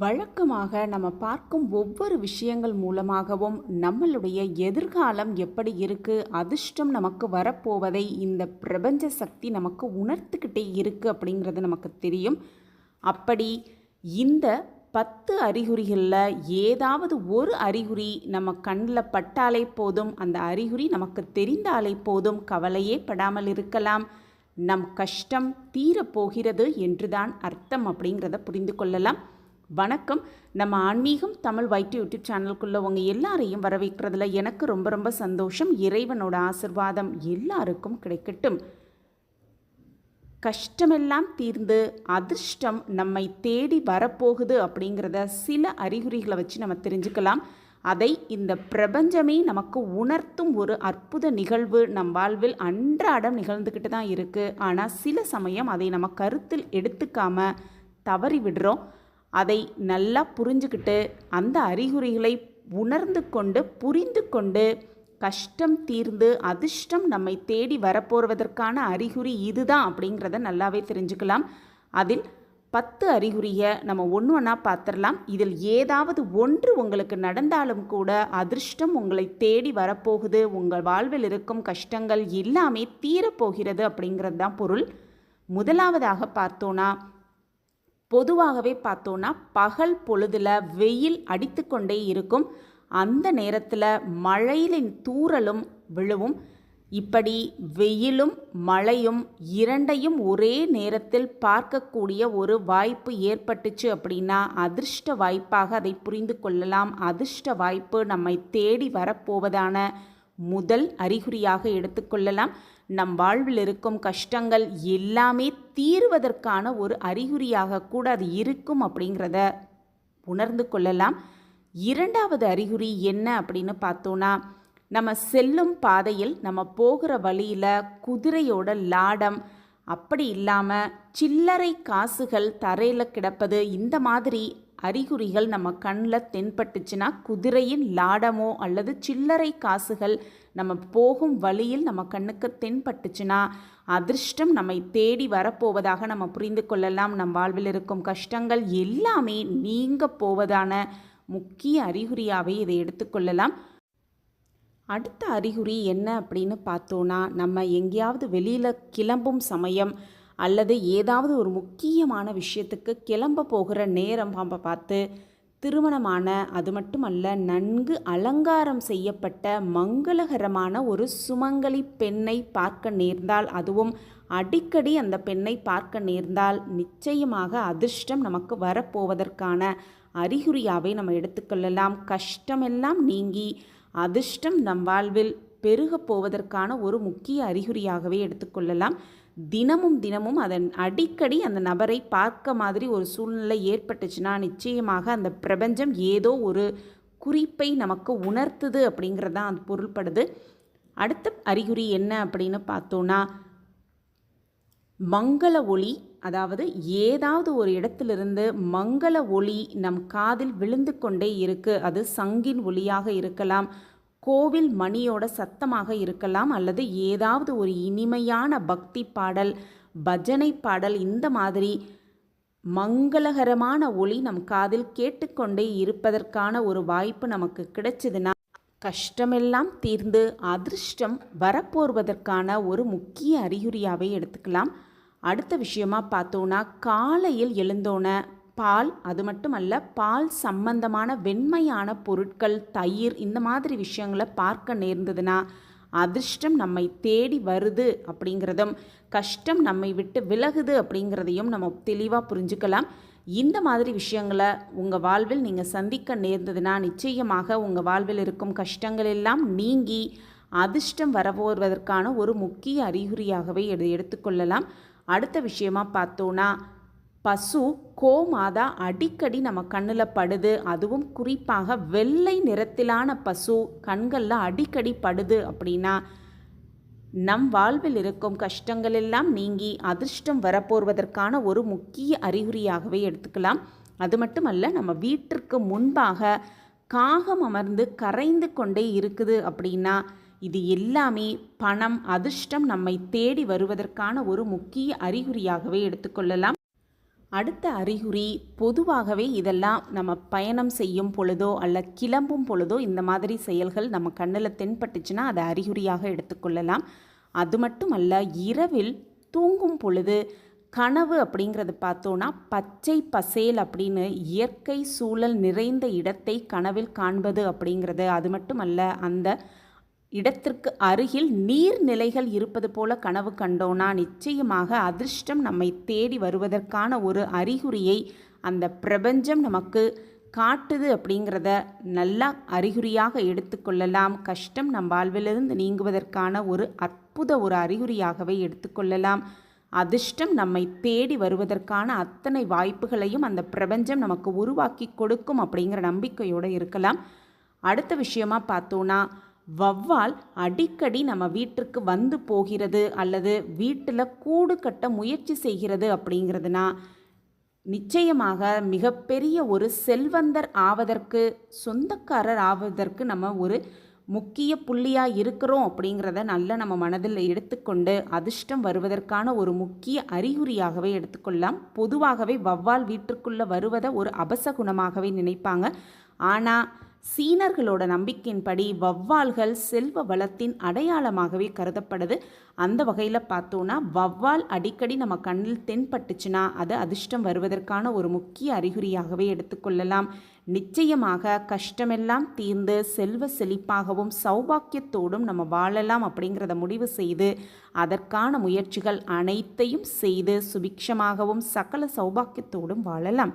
வழக்கமாக நம்ம பார்க்கும் ஒவ்வொரு விஷயங்கள் மூலமாகவும் நம்மளுடைய எதிர்காலம் எப்படி இருக்குது அதிர்ஷ்டம் நமக்கு வரப்போவதை இந்த பிரபஞ்ச சக்தி நமக்கு உணர்த்துக்கிட்டே இருக்குது அப்படிங்கிறது நமக்கு தெரியும். அப்படி இந்த பத்து அறிகுறிகளில் ஏதாவது ஒரு அறிகுறி நம்ம கண்ணில் பட்டாலே போதும் அந்த அறிகுறி நமக்கு தெரிந்தாலே போதும் கவலையே படாமல் இருக்கலாம். நம் கஷ்டம் தீரப்போகிறது என்றுதான் அர்த்தம் அப்படிங்கிறத புரிந்து கொள்ளலாம். வணக்கம். நம்ம ஆன்மீகம் தமிழ் வைட்டு யூடியூப் சேனலுக்குள்ளே உங்கள் எல்லாரையும் வரவேற்கிறதுல எனக்கு ரொம்ப ரொம்ப சந்தோஷம். இறைவனோட ஆசிர்வாதம் எல்லாருக்கும் கிடைக்கட்டும். கஷ்டமெல்லாம் தீர்ந்து அதிர்ஷ்டம் நம்மை தேடி வரப்போகுது அப்படிங்கிறத சில அறிகுறிகளை வச்சு நம்ம தெரிஞ்சுக்கலாம். அதை இந்த பிரபஞ்சமே நமக்கு உணர்த்தும் ஒரு அற்புத நிகழ்வு நம் வாழ்வில் அன்றாடம் நிகழ்ந்துக்கிட்டு தான் இருக்குது ஆனால் சில சமயம் அதை நம்ம கருத்தில் எடுத்துக்காம தவறி விடுறோம். அதை நல்லா புரிஞ்சுக்கிட்டு அந்த அறிகுறிகளை உணர்ந்து கொண்டு புரிந்து கொண்டு கஷ்டம் தீர்ந்து அதிர்ஷ்டம் நம்மை தேடி வரப்போவதற்கான அறிகுறி இதுதான் அப்படிங்கிறத நல்லாவே தெரிஞ்சுக்கலாம். அதில் பத்து அறிகுறியை நம்ம ஒன்று ஒன்றா பார்த்துடலாம் இதில் ஏதாவது ஒன்று உங்களுக்கு நடந்தாலும் கூட அதிர்ஷ்டம் உங்களை தேடி வரப்போகுது. உங்கள் வாழ்வில் இருக்கும் கஷ்டங்கள் எல்லாமே தீரப்போகிறது அப்படிங்கிறது தான் பொருள். முதலாவதாக பார்த்தோன்னா பொதுவாகவே பார்த்தோன்னா பகல் பொழுதில் வெயில் அடித்து கொண்டே இருக்கும். அந்த நேரத்தில் மழையிலின் தூறலும் விழுவும். இப்படி வெயிலும் மழையும் இரண்டையும் ஒரே நேரத்தில் பார்க்கக்கூடிய ஒரு வாய்ப்பு ஏற்பட்டுச்சு அப்படின்னா அதிர்ஷ்ட வாய்ப்பாக அதை புரிந்து கொள்ளலாம். அதிர்ஷ்ட வாய்ப்பு நம்மை தேடி வரப்போவதான முதல் அறிகுறியாக எடுத்துக்கொள்ளலாம். நம் வாழ்வில் இருக்கும் கஷ்டங்கள் எல்லாமே தீர்வதற்கான ஒரு அறிகுறியாக கூட அது இருக்கும் அப்படிங்கிறத உணர்ந்து கொள்ளலாம். இரண்டாவது அறிகுறி என்ன அப்படின்னு பார்த்தோன்னா நம்ம செல்லும் பாதையில் நம்ம போகிற வழியில் குதிரையோட லாடம் அப்படி இல்லாமல் சில்லறை காசுகள் தரையில் கிடப்பது இந்த மாதிரி அறிகுறிகள் நம்ம கண்ணில் தென்பட்டுச்சுன்னா குதிரையின் லாடமோ அல்லது சில்லறை காசுகள் நம்ம போகும் வழியில் நம்ம கண்ணுக்கு தென்பட்டுச்சுன்னா அதிர்ஷ்டம் நம்மை தேடி வரப்போவதாக நம்ம புரிந்து கொள்ளலாம். நம் வாழ்வில் இருக்கும் கஷ்டங்கள் எல்லாமே நீங்க போவதான முக்கிய அறிகுறியாகவே இதை எடுத்துக்கொள்ளலாம் அடுத்த அறிகுறி என்ன அப்படின்னு பார்த்தோன்னா நம்ம எங்கேயாவது வெளியில் கிளம்பும் சமயம் அல்லது ஏதாவது ஒரு முக்கியமான விஷயத்துக்கு கிளம்ப போகிற நேரம் நம்ம பார்த்து திருமணமான அது மட்டுமல்ல நன்கு அலங்காரம் செய்யப்பட்ட மங்களகரமான ஒரு சுமங்கலி பெண்ணை பார்க்க நேர்ந்தால் அதுவும் அடிக்கடி அந்த பெண்ணை பார்க்க நேர்ந்தால் நிச்சயமாக அதிர்ஷ்டம் நமக்கு வரப்போவதற்கான அறிகுறியாகவே நம்ம எடுத்துக்கொள்ளலாம். கஷ்டமெல்லாம் நீங்கி அதிர்ஷ்டம் நம் வாழ்வில் பெருகப் போவதற்கான ஒரு முக்கிய அறிகுறியாகவே எடுத்துக்கொள்ளலாம். தினமும் தினமும் அதன் அடிக்கடி அந்த நபரை பார்க்க மாதிரி ஒரு சூழ்நிலை ஏற்பட்டுச்சுன்னா நிச்சயமாக அந்த பிரபஞ்சம் ஏதோ ஒரு குறிப்பை நமக்கு உணர்த்துது அப்படிங்கிறது தான் அது பொருள்படுது. அடுத்த அறிகுறி என்ன அப்படின்னு பார்த்தோன்னா மங்கள ஒளி அதாவது ஏதாவது ஒரு இடத்திலிருந்து மங்கள ஒளி நம் காதில் விழுந்து கொண்டே இருக்குது அது சங்கின் ஒளியாக இருக்கலாம். கோவில் மணியோட சத்தமாக இருக்கலாம் அல்லது ஏதாவது ஒரு இனிமையான பக்தி பாடல் பஜனை பாடல் இந்த மாதிரி மங்களகரமான ஒளி நம் காதில் கேட்டுக்கொண்டே இருப்பதற்கான ஒரு வாய்ப்பு நமக்கு கிடைச்சதுன்னா கஷ்டமெல்லாம் தீர்ந்து அதிர்ஷ்டம் வரப்போர்வதற்கான ஒரு முக்கிய அறிகுறியாகவே எடுத்துக்கலாம். அடுத்த விஷயமா பார்த்தோன்னா காலையில் எழுந்தோன பால் அது மட்டும் அல்ல பால் சம்பந்தமான வெண்மையான பொருட்கள் தயிர் இந்த மாதிரி விஷயங்களை பார்க்க நேர்ந்ததுன்னா அதிர்ஷ்டம் நம்மை தேடி வருது அப்படிங்கிறதும் கஷ்டம் நம்மை விட்டு விலகுது அப்படிங்கிறதையும் நம்ம தெளிவாக புரிஞ்சுக்கலாம். இந்த மாதிரி விஷயங்களை உங்கள் வாழ்வில் நீங்கள் சந்திக்க நேர்ந்ததுன்னா நிச்சயமாக உங்கள் வாழ்வில் இருக்கும் கஷ்டங்கள் எல்லாம் நீங்கி அதிர்ஷ்டம் வரப்போவதற்கான ஒரு முக்கிய அறிகுறியாகவே எடு எடுத்துக்கொள்ளலாம். அடுத்த விஷயமா பார்த்தோன்னா பசு கோமாதா அடிக்கடி நம்ம கண்ணில் படுது. அதுவும் குறிப்பாக வெள்ளை நிறத்திலான பசு கண்களில் அடிக்கடி படுது அப்படின்னா நம் வாழ்வில் இருக்கும் கஷ்டங்கள் எல்லாம் நீங்கி அதிர்ஷ்டம் வரப்போர்வதற்கான ஒரு முக்கிய அறிகுறியாகவே எடுத்துக்கலாம். அது மட்டுமல்ல நம்ம வீட்டிற்கு முன்பாக காகம் அமர்ந்து கரைந்து கொண்டே இருக்குது அப்படின்னா இது எல்லாமே பணம் அதிர்ஷ்டம் நம்மை தேடி வருவதற்கான ஒரு முக்கிய அறிகுறியாகவே எடுத்துக்கொள்ளலாம். அடுத்த அறிகுறி பொதுவாகவே இதெல்லாம் நம்ம பயணம் செய்யும் பொழுதோ அல்ல கிளம்பும் பொழுதோ இந்த மாதிரி செயல்கள் நம்ம கண்ணில் தென்பட்டுச்சுன்னா அதை அறிகுறியாக எடுத்துக்கொள்ளலாம் அது மட்டும் அல்ல இரவில் தூங்கும் பொழுது கனவு அப்படிங்கிறது பார்த்தோன்னா பச்சை பசேல் அப்படின்னு இயற்கை சூழல் நிறைந்த இடத்தை கனவில் காண்பது அப்படிங்கிறது. அது மட்டும் அல்ல அந்த இடத்திற்கு அருகில் நீர்நிலைகள் இருப்பது போல கனவு கண்டோனா? நிச்சயமாக அதிர்ஷ்டம் நம்மை தேடி வருவதற்கான ஒரு அறிகுறியை அந்த பிரபஞ்சம் நமக்கு காட்டுது அப்படிங்கிறத நல்லா அறிகுறியாக எடுத்துக்கொள்ளலாம் கஷ்டம் நம் வாழ்விலிருந்து நீங்குவதற்கான ஒரு அற்புத ஒரு அறிகுறியாகவே எடுத்துக்கொள்ளலாம் அதிர்ஷ்டம் நம்மை தேடி வருவதற்கான அத்தனை வாய்ப்புகளையும் அந்த பிரபஞ்சம் நமக்கு உருவாக்கி கொடுக்கும் அப்படிங்கிற நம்பிக்கையோடு இருக்கலாம். அடுத்த விஷயமா பார்த்தோன்னா வவ்வால் அடிக்கடி நம்ம வீட்டிற்கு வந்து போகிறது அல்லது வீட்டில் கூடு கட்ட முயற்சி செய்கிறது அப்படிங்கிறதுனா நிச்சயமாக மிகப்பெரிய ஒரு செல்வந்தர் ஆவதற்கு சொந்தக்காரர் ஆவதற்கு நம்ம ஒரு முக்கிய புள்ளியாக இருக்கிறோம் அப்படிங்கிறத நல்ல நம்ம மனதில் எடுத்துக்கொண்டு அதிர்ஷ்டம் வருவதற்கான ஒரு முக்கிய அறிகுறியாகவே எடுத்துக்கொள்ளலாம். பொதுவாகவே வவ்வால் வீட்டிற்குள்ளே வருவதை ஒரு அபசகுணமாகவே நினைப்பாங்க. ஆனால் சீனர்களோட நம்பிக்கையின்படி வவ்வால்கள் செல்வ வளத்தின் அடையாளமாகவே கருதப்படுது. அந்த வகையில் பார்த்தோன்னா வவ்வால் அடிக்கடி நம்ம கண்ணில் தென்பட்டுச்சுன்னா அது அதிர்ஷ்டம் வருவதற்கான ஒரு முக்கிய அறிகுறியாகவே எடுத்துக்கொள்ளலாம் நிச்சயமாக கஷ்டமெல்லாம் தீர்ந்து செல்வ செழிப்பாகவும் சௌபாக்கியத்தோடும் நம்ம வாழலாம் அப்படிங்கிறத முடிவு செய்து அதற்கான முயற்சிகள் அனைத்தையும் செய்து சுபிக்ஷமாகவும் சகல சௌபாக்கியத்தோடும் வாழலாம்.